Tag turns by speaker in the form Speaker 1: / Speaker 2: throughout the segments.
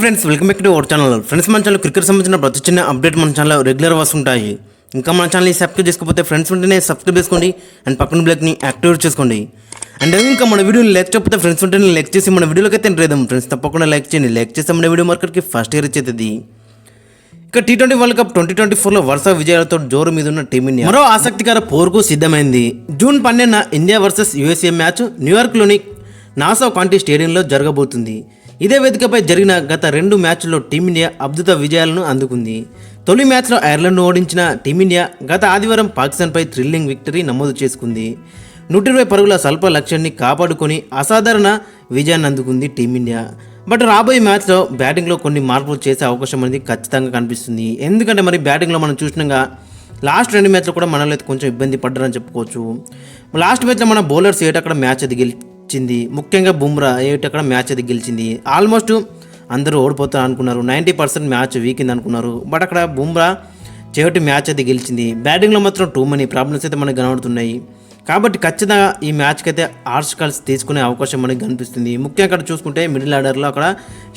Speaker 1: Friends welcome back to our channel friends మన channel cricket సంబంధించిన ప్రతి చిన్న అప్డేట్ మన ఛానల్ రెగ్యులర్ వస్తుంటాయి. ఇంకా మన ఛానల్ని సబ్స్క్రైబ్ చేసుకోకపోతే ఫ్రెండ్స్ ఉంటేనే సబ్స్క్రైబ్ చేసుకోండి అండ్ పక్కన బ్లాక్ని యాక్టివేట్ చేసుకోండి. అండ్ ఇంకా మన వీడియోని లైక్ చెప్పకపోతే ఫ్రెండ్స్ ఉంటేనే లైక్ చేసి మన వీడియోలోకి అయితే ఎంటర్ ఫ్రెండ్స్ తప్పకుండా లైక్ చేయండి. లైక్ చేస్తే మన వీడియో మార్కెట్కి ఫస్ట్ ఇయర్ వచ్చేది ఇక T twenty world cup twenty twenty ఫోర్లో వరుస విజయాలతో జోరు మీద ఉన్న టీమిండియా మరో ఆసక్తికర పోరుకు సిద్ధమైంది. జూన్ పన్నెండున ఇండియా వర్సెస్ యుఎస్ఏ మ్యాచ్ న్యూయార్క్లోని నాసా కాంటీ స్టేడియంలో జరగబోతుంది. ఇదే వేదికపై జరిగిన గత రెండు మ్యాచ్ల్లో టీమిండియా అద్భుత విజయాలను అందుకుంది. తొలి మ్యాచ్లో ఐర్లాండ్ను ఓడించిన టీమిండియా గత ఆదివారం పాకిస్తాన్పై థ్రిల్లింగ్ విక్టరీ నమోదు చేసుకుంది. నూట ఇరవై పరుగుల స్వల్ప లక్ష్యాన్ని కాపాడుకొని అసాధారణ విజయాన్ని అందుకుంది టీమిండియా. బట్ రాబోయే మ్యాచ్లో బ్యాటింగ్లో కొన్ని మార్పులు చేసే అవకాశం అనేది ఖచ్చితంగా కనిపిస్తుంది. ఎందుకంటే మరి బ్యాటింగ్లో మనం చూసినాగా లాస్ట్ రెండు మ్యాచ్లు కూడా మనలో అయితే కొంచెం ఇబ్బంది పడ్డారని చెప్పుకోవచ్చు. లాస్ట్ మ్యాచ్లో మన బౌలర్స్ ఏటక్కడ మ్యాచ్ అది గెలిచింది ముఖ్యంగా బుమ్రా అక్కడ మ్యాచ్ అది గెలిచింది. ఆల్మోస్ట్ అందరూ ఓడిపోతారు అనుకున్నారు. నైంటీ పర్సెంట్ మ్యాచ్ వీకింది అనుకున్నారు. బట్ అక్కడ బుమ్రా చివరి మ్యాచ్ అయితే గెలిచింది. బ్యాటింగ్లో మాత్రం టూ మనీ ప్రాబ్లమ్స్ అయితే మనకు కనబడుతున్నాయి. కాబట్టి ఖచ్చితంగా ఈ మ్యాచ్కి అయితే ఆర్ట్స్ కాల్స్ తీసుకునే అవకాశం మనకి కనిపిస్తుంది. ముఖ్యంగా అక్కడ చూసుకుంటే మిడిల్ ఆర్డర్లో అక్కడ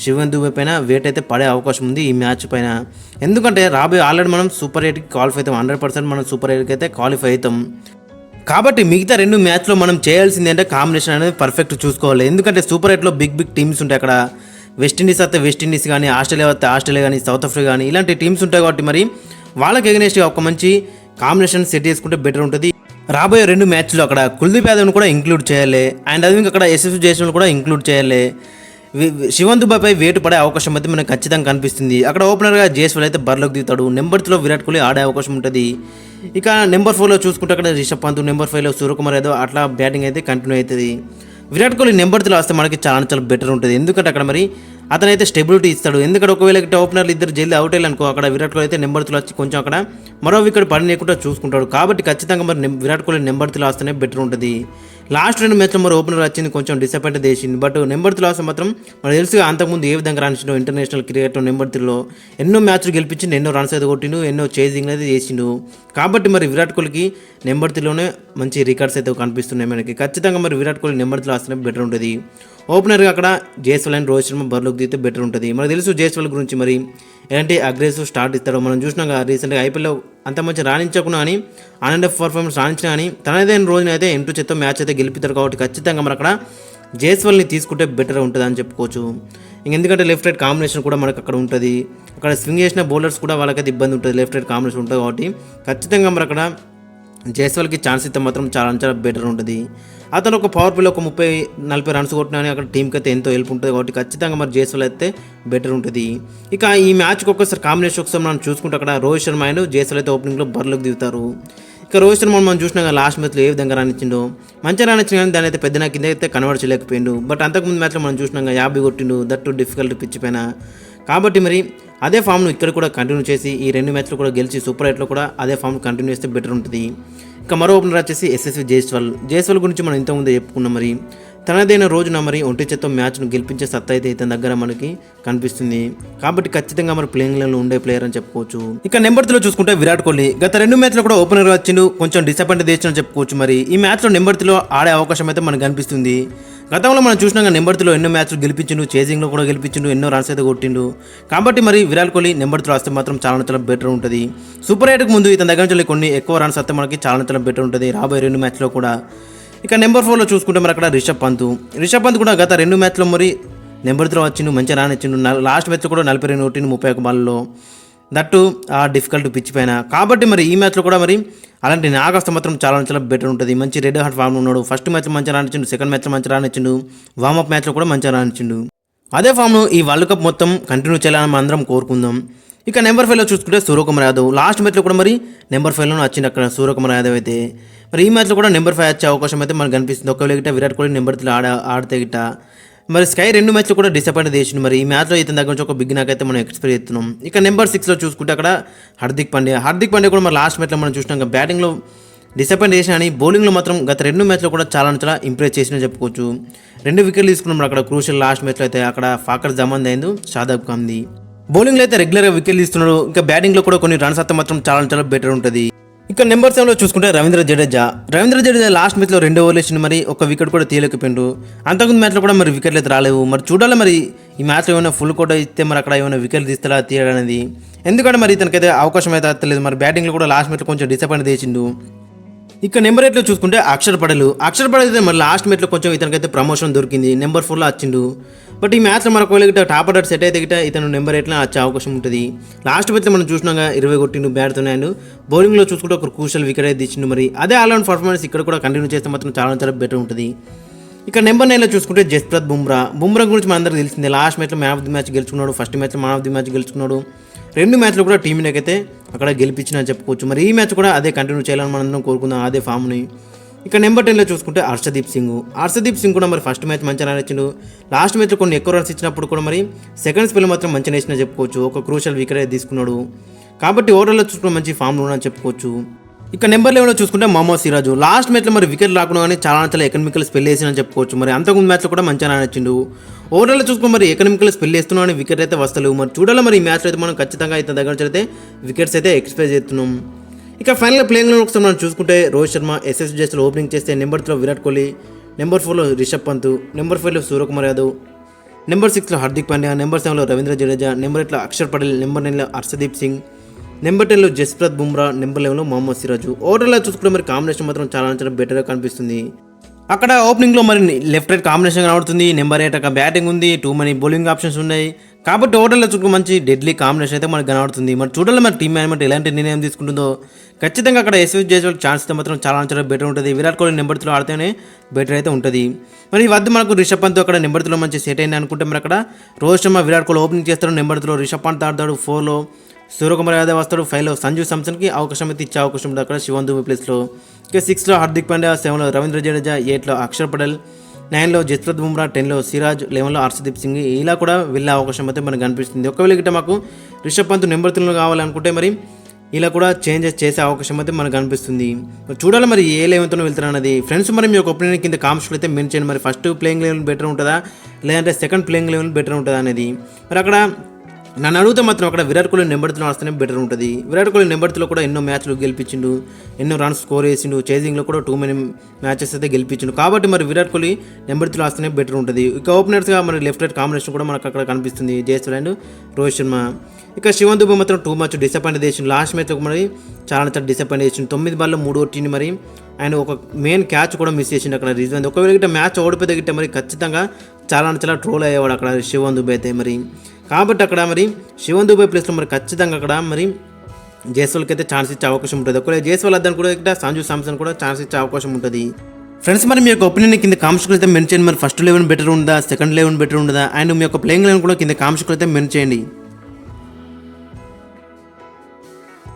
Speaker 1: శివన్ దుబే పైన వేట్ అయితే పడే అవకాశం ఉంది ఈ మ్యాచ్ పైన. ఎందుకంటే రాబోయే ఆల్రెడీ మనం సూపర్ ఎయిట్కి క్వాలిఫై అవుతాం. హండ్రెడ్ పర్సెంట్ మనం సూపర్ ఎయిట్కి అయితే క్వాలిఫై అవుతాం. కాబట్టి మిగతా రెండు మ్యాచ్లో మనం చేయాల్సింది అంటే కాంబినేషన్ అనేది పర్ఫెక్ట్ చూసుకోవాలి. ఎందుకంటే సూపర్ ఎయిట్లో బిగ్ బిగ్ టీమ్స్ ఉంటాయి అక్కడ. వెస్టిండీస్ అయితే వెస్టిండీస్ కానీ ఆస్ట్రేలియా వస్తే ఆస్ట్రేలియా కానీ సౌత్ ఆఫ్రికా కానీ ఇలాంటి టీమ్స్ ఉంటాయి కాబట్టి మరి వాళ్ళకి ఎగనెస్ట్గా ఒక మంచి కాంబినేషన్ సెట్ చేసుకుంటే బెటర్ ఉంటుంది. రాబోయే రెండు మ్యాచ్లో అక్కడ కుల్దీప్ యాదవ్ను కూడా ఇంక్లూడ్ చేయాలి. అండ్ అది అక్కడ ఎస్ఎస్ జయస్వాల్ కూడా ఇంక్లూడ్ చేయాలి. శివన్ దుబాయ్పై వేటు పడే అవకాశం అయితే మనకు ఖచ్చితంగా కనిపిస్తుంది. అక్కడ ఓపెనర్గా జేస్వల్ అయితే బరిలోకి దిగుతాడు. నెంబర్స్లో విరాట్ కోహ్లీ ఆడే అవకాశం ఉంటుంది. ఇక నెంబర్ ఫోర్లో చూసుకుంటే అక్కడ రిషబ్ పంత్ నెంబర్ ఫైవ్లో సూర్యకుమార్ యాదవ్ అట్లా బ్యాటింగ్ అయితే కంటిన్యూ అవుతుంది. విరాట్ కోహ్లీ నెంబర్ త్రీలో వస్తే మనకి చాలా చాలా బెటర్ ఉంటుంది. ఎందుకంటే అక్కడ మరి అతనైతే స్టెబిలిటీ ఇస్తాడు. ఎందుకంటే ఒకవేళ ఇట్లా ఓపెనర్లు ఇద్దరు జల్దీ అవుట్ అయ్యాలనుకో అక్కడ విరాట్ కోహ్లీ అయితే నెంబర్ త్రీలో వచ్చి కొంచెం అక్కడ మరో వికెట్ పడనీయకుండా చూసుకుంటాడు. కాబట్టి ఖచ్చితంగా మరి విరాట్ కోహ్లీ నెంబర్ త్రీలో వస్తేనే బెటర్ ఉంటుంది. లాస్ట్ రెండు మ్యాచ్లో మరి ఓపెనర్ వచ్చింది కొంచెం డిసప్పాయింట్ చేసింది. బట్ నెంబర్ త్రీ వస్తే మాత్రం మనకు తెలుసు అంతకుముందు ఏ విధంగా రాణించిండు ఇంటర్నేషనల్ క్రికెట్ నెంబర్ త్రీలో ఎన్నో మ్యాచ్లు గెలిపించిండు ఎన్నో రన్స్ అయితే కొట్టిండు ఎన్నో చేజింగ్ అయితే చేసిండు. కాబట్టి మరి విరాట్ కోహ్లీకి నెంబర్ త్రీలోనే మంచి రికార్డ్స్ అయితే కనిపిస్తున్నాయి మనకి. ఖచ్చితంగా మరి విరాట్ కోహ్లీ నెంబర్ త్రీలో వస్తేనే బెటర్ ఉంటుంది. ఓపెనర్గా అక్కడ జేస్వాల్ అండ్ రోహిత్ శర్మ బరిలోకి దిగితే బెటర్ ఉంటుంది. మనకు తెలుసు జేస్వాల్ గురించి మరి ఎలాంటి అగ్రెసివ్ స్టార్ట్ ఇస్తాడో. మనం చూసినాం కదా రీసెంట్గా ఐపీఎల్లో అంత మంచి రాణించకుండా అని ఆనండ్ అండ్ ఆఫ్ పర్ఫార్మెన్స్ రాణించినా కానీ తనదైన రోజునైతే అయితే ఎంటూ చేత్తో మ్యాచ్ అయితే గెలిపిస్తారు కాబట్టి ఖచ్చితంగా మరి అక్కడ జేస్వల్ని తీసుకుంటే బెటర్ ఉంటుంది అని చెప్పుకోవచ్చు. ఇంక ఎందుకంటే లెఫ్ట్ రైట్ కాంబినేషన్ కూడా మనకు అక్కడ ఉంటుంది. అక్కడ స్వింగ్ చేసిన బౌలర్స్ కూడా వాళ్ళకైతే ఇబ్బంది ఉంటుంది. లెఫ్ట్ రైట్ కాంబినేషన్ ఉంటుంది కాబట్టి ఖచ్చితంగా మరి అక్కడ జైస్వాల్కి ఛాన్స్ ఇస్తే మాత్రం చాలా చాలా బెటర్ ఉంటుంది. అతను ఒక పవర్ ప్లేలో ఒక ముప్పై నలభై రన్స్ కొట్టినా అక్కడ టీంకి అయితే ఎంతో హెల్ప్ ఉంటుంది కాబట్టి ఖచ్చితంగా మరి జైస్వాల్ అయితే బెటర్ ఉంటుంది. ఇక ఈ మ్యాచ్కి ఒక్కసారి కాంబినేషన్ ఒకసారి మనం చూసుకుంటే అక్కడ రోహిత్ శర్మ అండ్ జైస్వాల్ అయితే ఓపెనింగ్లో బరిలోకి దిగుతారు. ఇక రోహిత్ శర్మ మనం చూసినా లాస్ట్ మ్యాచ్లో ఏ విధంగా రానిచ్చిండో మంచిగా రానిచ్చిన కానీ దాని అయితే పెద్ద కింద అయితే కన్వర్ట్ చేయలేకపోయిండు బట్ అంతకుముందు మ్యాచ్లో మనం చూసినాక యాభై కొట్టిండు దట్టు డిఫికల్ట్ పిచ్ పైన. కాబట్టి మరి అదే ఫామ్ను ఇక్కడ కూడా కంటిన్యూ చేసి ఈ రెండు మ్యాచ్లు కూడా గెలిచి సూపర్ ఎయిట్లో కూడా అదే ఫామ్ కంటిన్యూ చేస్తే బెటర్ ఉంటుంది. ఇక మరో ఓపెనర్ వచ్చేసి ఎస్ఎస్వి జైస్వాల్ జైస్వాల్ గురించి మనం ఇంతకుముందు చెప్పుకున్నాం మరి. తనదైన రోజున మరి ఒంటి చేత్తో మ్యాచ్ను గెలిపించే సత్తా అయితే ఇతని దగ్గర మనకి కనిపిస్తుంది. కాబట్టి ఖచ్చితంగా మరి ప్లేయింగ్ లైన్లో ఉండే ప్లేయర్ అని చెప్పుకోవచ్చు. ఇక నెంబర్ త్రీలో చూసుకుంటే విరాట్ కోహ్లీ గత రెండు మ్యాచ్లో కూడా ఓపెనర్ వచ్చిండు. కొంచెం డిసప్పాయింట్ చేసిన చెప్పుకోవచ్చు మరి. ఈ మ్యాచ్లో నెంబర్ త్రీలో ఆడే అవకాశం అయితే మనకు కనిపిస్తుంది. గతంలో మనం చూసినాక నెంబర్ త్రీలో ఎన్నో మ్యాచ్లు గెలిపించిండు. చేజింగ్లో కూడా గెలిపించిండు. ఎన్నో రన్స్ అయితే కొట్టిండు. కాబట్టి మరి విరాట్ కోహ్లీ నెంబర్ త్రీ వస్తే మాత్రం చాలా చాలా బెటర్ ఉంటుంది. సూపర్ ఎయిట్కి ముందు ఇతని దగ్గర నుంచి కొన్ని ఎక్కువ రన్స్ వస్తే మనకి చాలా చాలా బెటర్ ఉంటుంది. రాబోయే రెండు మ్యాచ్లో కూడా. ఇక నెంబర్ ఫోర్లో చూసుకుంటే మరి అక్కడ రిషబ్ పంత్. రిషబ్ పంత్ కూడా గత రెండు మ్యాచ్లో మరి నెంబర్ త్రీ వచ్చిండు మంచిగా రానిచ్చిండు. లాస్ట్ మ్యాచ్ కూడా నలభై రెండు ఒకటి ముప్పై ఒక బాల్లో దట్టు ఆ డిఫికల్ట్ పిచ్ పైన. కాబట్టి మరి ఈ మ్యాచ్లో కూడా మరి అలాంటి నాగస్త మాత్రం చాలా చాలా బెటర్ ఉంటుంది. మంచి రెడ్ హాట్ ఫామ్ ఉన్నాడు. ఫస్ట్ మ్యాచ్ మంచిగా రానిచ్చిండు సెకండ్ మ్యాచ్ మంచిగా రానిచ్చిండు వార్మప్ మ్యాచ్లో కూడా మంచిగా రానిచ్చిండు. అదే ఫామ్ను ఈ వరల్డ్ కప్ మొత్తం కంటిన్యూ చేయాలని మనం అందరం కోరుకుందాం. ఇక నెంబర్ ఫైవ్లో చూసుకుంటే సూర్యకుమార్ యాదవ్. లాస్ట్ మ్యాచ్లో కూడా మరి నెంబర్ ఫైవ్లోనే వచ్చింది అక్కడ సూర్యకుమార్ యాదవ్ అయితే. మరి ఈ మ్యాచ్లో కూడా నెంబర్ ఫైవ్ వచ్చే అవకాశం అయితే మనకు కనిపిస్తుంది. ఒకవేళ గిట్ట విరాట్ కోహ్లీ నెంబర్ త్రీ ఆడ ఆడితే గిట్ట. మరి స్కై రెండు మ్యాచ్లు కూడా డిసప్పాయింట్ చేసింది మరి ఈ మ్యాచ్లో ఇతని దగ్గర నుంచి ఒక బిగ్ నాక్ అయితే మనం ఎక్స్పెక్ట్ చేస్తున్నాం. ఇక నెంబర్ సిక్స్లో చూసుకుంటే అక్కడ హార్దిక్ పాండ్యా. హార్దిక్ పాండ్యా కూడా మరి లాస్ట్ మ్యాచ్లో మనం చూసినాం. బ్యాటింగ్లో డిసప్పాయింట్ చేసిన అని బౌలింగ్లో మాత్రం గత రెండు మ్యాచ్లో కూడా చాలా చాలా ఇంప్రెస్ చేసిన చెప్పుకోవచ్చు. రెండు వికెట్లు తీసుకున్నాం అక్కడ క్రూషియల్ లాస్ట్ మ్యాచ్లో అయితే అక్కడ ఫాకర్ జమాన్ అయింది షాదాబ్ ఖాన్ది. బౌలింగ్లో అయితే రెగ్యులర్గా వికెట్లు ఇస్తున్నాడు ఇంకా బ్యాటింగ్లో కూడా కొన్ని రన్స్ అయితే మాత్రం చాలా చాలా బెటర్ ఉంటుంది. ఇక నెంబర్ సెవెన్లో చూసుకుంటే రవీంద్ర జడేజా. రవీంద్ర జడేజా లాస్ట్ మ్యాచ్లో రెండో ఓవర్ మరి ఒక వికెట్ కూడా తీయలేకపోయిండు. అంతకుముందు మ్యాచ్లో కూడా మరి వికెట్లు అయితే రాలేవు. మరి చూడాలి మరి ఈ మ్యాచ్లో ఏమైనా ఫుల్ కోట ఇస్తే మరి అక్కడ ఏమైనా వికెట్లు తీస్తాడా తీయడనేది ఎందుకంటే మరి ఇతనికైతే అవకాశం అయితే అత్తలేదు. మరి బ్యాటింగ్లో కూడా లాస్ట్ మ్యాచ్లో కొంచెం డిసప్పాయింట్ చేసిండు. ఇక నెంబర్ ఎయిట్లో చూసుకుంటే అక్షర్ పడలు. అక్షర్ పడలు అయితే మరి లాస్ట్ మ్యాచ్లో కొంచెం ఇతనికైతే ప్రమోషన్ దొరికింది. నెంబర్ ఫోర్లో వచ్చిండు. బట్ ఈ మ్యాచ్లో మనకు ఒకవేళ గిట్ట టాప్ ఆర్డర్ సెట్ అయితే గిట్ట ఇతను నెంబర్ ఎట్లా వచ్చే అవకాశం ఉంటుంది? లాస్ట్ మ్యాచ్లో మనం చూసినాగా ఇరవై కొట్టిండు బ్యాట్తోనే అండ్ బౌలింగ్లో చూసుకుంటే ఒక క్రూషల్ వికెట్ అయితే ఇచ్చిండు మరి. అదే ఆల్రౌండ్ పర్ఫార్మెన్స్ ఇక్కడ కూడా కంటిన్యూ చేస్తే మాత్రం చాలా చాలా బెటర్ ఉంటుంది. ఇక నెంబర్ నైన్లో చూసుకుంటే జస్ప్రత్ బుమ్రా. బుమ్రా గురించి మనందరికీ తెలిసిందే. లాస్ట్ మ్యాచ్లో మ్యాన్ ఆఫ్ ది మ్యాచ్ గెలుచుకున్నాడు. ఫస్ట్ మ్యాచ్లో మ్యాన్ ఆఫ్ ది మ్యాచ్ గెలుచుకున్నాడు. రెండు మ్యాచ్లు కూడా టీం అయితే అక్కడ గెలిపించిన చెప్పుకోవచ్చు. మరి ఈ మ్యాచ్ కూడా అదే కంటిన్యూ చేయాలని మనందరం కోరుకుందాం. అదే ఫామ్ని ఇక నెంబర్ టెన్లో చూసుకుంటే హర్షదీప్ సింగ్. హర్షదీప్ సింగ్ కూడా మరి ఫస్ట్ మ్యాచ్ మంచిగా నచ్చిండు లాస్ట్ మ్యాచ్లో కొన్ని ఎక్కువ రన్స్ ఇచ్చినప్పుడు కూడా మరి సెకండ్ స్పెల్ మాత్రం మంచిగా వేసిన చెప్పుకోవచ్చు. ఒక క్రూషల్ వికెట్ అయితే తీసుకున్నాడు. కాబట్టి ఓవర్లో చూసుకుని మంచి ఫామ్లో ఉన్నాడని చెప్పుకోవచ్చు. ఇక నెంబర్ లెవెన్లో చూసుకుంటే మొహమ్మద్ సిరాజు. లాస్ట్ మ్యాచ్లో మరి వికెట్ రాకుండా కానీ చాలా చాలా ఎకనమికల్ స్పెల్ వేసిన చెప్పుకోవచ్చు. మరి అంతకుముందు మ్యాచ్లో కూడా మంచిగా నచ్చిండు ఓవరాల్ చూసుకుని మరి ఎకనమికల్ స్పెల్ వేస్తున్నాం అని వికెట్ అయితే వస్తలేవు మరి చూడాలి మరి ఈ మ్యాచ్లో అయితే మనం ఖచ్చితంగా అయితే దగ్గర అయితే వికెట్స్ అయితే ఎక్స్పెక్ట్ చేస్తున్నాం. ఇక ఫైనల్ ప్లేయింగ్లో ఒకసారి మనం చూసుకుంటే రోహిత్ శర్మ ఎస్ఎస్ జస్లో ఓపెనింగ్ చేస్తే నెంబర్ త్రీలో విరాట్ కోహ్లీ నెంబర్ ఫోర్లో రిషబ్ పంత్ నెంబర్ ఫైవ్లో సూర్యకుమార్ యాదవ్ నెంబర్ సిక్స్లో హార్దిక్ పాండ్యా నెంబర్ సెవెన్లో రవీంద్ర జడేజా నెంబర్ ఎయిట్లో అక్షర్ పటేల్ నెంబర్ నైన్లో హర్షదీప్ సింగ్ నెంబర్ టెన్లో జస్ప్రత్ బుమ్రా నెంబర్ లెవెన్లో మొహమ్మద్ సిరాజు. ఓవరాల్గా చూసుకుంటే మరి కాంబినేషన్ మాత్రం చాలా చాలా బెటర్గా కనిపిస్తుంది. అక్కడ ఓపెనింగ్లో మరి లెఫ్ట్ రైట్ కాంబినేషన్ కనబడుతుంది. నెంబర్ ఎయిట్ అక్కడ బ్యాటింగ్ ఉంది. టూ మనీ బౌలింగ్ ఆప్షన్స్ ఉన్నాయి. కాబట్టి ఓటర్ల చుట్టూ మంచి డెడ్లీ కాంబినేషన్ అయితే మనకు కనబడుతుంది. మరి చూడాలి మరి టీమ్ మేనేజ్మెంట్ ఎలాంటి నిర్ణయం తీసుకుంటుందో. ఖచ్చితంగా అక్కడ ఎస్వి చేసే ఛాన్స్ అయితే మాత్రం చాలా చాలా బెటర్ ఉంటుంది. విరాట్ కోహ్లీ నెంబర్ త్రీలో ఆడితేనే బెటర్ అయితే ఉంటుంది. మరి ఈ వద్ద మనకు రిషబ్ పంత్ అక్కడ నెంబర్ త్రీలో మంచి సెట్ అయింది అనుకుంటే మరి అక్కడ రోహిత్ శర్మ విరాట్ కోహ్లీ ఓపెనింగ్ చేస్తాడు నెంబర్ త్రీలో రిషబ్ పంత్ ఆడతాడు ఫోర్లో సూర్యకుమార్ యాదవ్ వస్తాడు ఫైవ్లో సంజు సామ్సన్కి అవకాశం అయితే ఇచ్చే అవకాశం ఉంటుంది అక్కడ శివన్ ప్లేస్లో ఇక సిక్స్లో హార్దిక్ పాండ్యా సెవెన్లో రవీంద్ర జడేజా ఎయిట్లో అక్షర్ పటేల్. నైన్లో జస్ప్రత్ బుమ్రా టెన్లో సిరాజ్ లెవెన్లో హర్షదీప్ సింగ్. ఇలా కూడా వెళ్ళే అవకాశం అయితే మనకు కనిపిస్తుంది. ఒకవేళ గిట్ట మాకు రిషబ్ పంత్ నెంబర్ త్రీలో కావాలనుకుంటే మరి ఇలా కూడా చేంజెస్ చేసే అవకాశం అయితే మనకు కనిపిస్తుంది. చూడాలి మరి ఏ లెవెన్తో వెళ్తారు ఫ్రెండ్స్ మరి మీ యొక్క ఒపీనియన్ కింద కామెంట్స్లో అయితే మెన్షన్ మరి ఫస్ట్ ప్లేయింగ్ లెవెల్ బెటర్ ఉంటుందా? లేదంటే సెకండ్ ప్లేయింగ్ లెవెల్ బెటర్ ఉంటుందా అనేది. మరి అక్కడ నన్ను అడిగితే మాత్రం అక్కడ విరాట్ కోహ్లీ నెంబర్తో త్రీలో ఆడితేనే బెటర్ ఉంటుంది. విరాట్ కోహ్లీ నెంబర్తో కూడా ఎన్నో మ్యాచ్లు గెలిపించిండు ఎన్నో రన్స్ స్కోర్ చేసిండు చేజింగ్లో కూడా టూ మెనీ మ్యాచెస్ అయితే గెలిపించిండు. కాబట్టి మరి విరాట్ కోహ్లీ నెంబర్తో త్రీలో ఆడితేనే బెటర్ ఉంటుంది. ఇక ఓపెనర్స్గా మరి లెఫ్ట్ రైట్ కాంబినేషన్ కూడా మనకు అక్కడ కనిపిస్తుంది. జయస్వాల్ అండ్ రోహిత్ శర్మ. ఇక శివన్ దుబే మాత్రం టూ మ్యాచ్ డిసప్పాయింట్ చేసిండు. లాస్ట్ మ్యాచ్ మరి చాలా చాలా డిసప్పాయింట్ చేసిండు. తొమ్మిది బాల్లో మూడు కొట్టింది మరి. అండ్ ఒక మెయిన్ క్యాచ్ కూడా మిస్ చేసిండు అక్కడ రీజన్ ఒకవేళ గిట్ట మ్యాచ్ ఓడిపోతే గిట్ట మరి ఖచ్చితంగా చాలా చాలా ట్రోల్ అయ్యేవాడు అక్కడ శివన్ దుబే అయితే మరి. కాబట్టి అక్కడ మరి శివన్ దుబాయ్ ప్లేస్లో మరి ఖచ్చితంగా అక్కడ మరి జైస్వాల్కి అయితే ఛాన్స్ ఇచ్చే అవకాశం ఉంటుంది. ఒకవేళ జైస్వాల్ అద్దని కూడా ఇక్కడ సంజు సామ్సన్ కూడా ఛాన్స్ ఇచ్చే అవకాశం ఉంటుంది. ఫ్రెండ్స్ మరి మీ యొక్క ఒపీనియన్ కింద కామెంట్స్లో అయితే మెన్షన్ చేయండి. మరి ఫస్ట్ లెవెన్ బెటర్ ఉందా? సెకండ్ లెవెన్ బెటర్ ఉందా? అండ్ మీ యొక్క ప్లేయింగ్ లెవెన్ కూడా కింద కామెంట్స్లో అయితే మెన్షన్ చేయండి.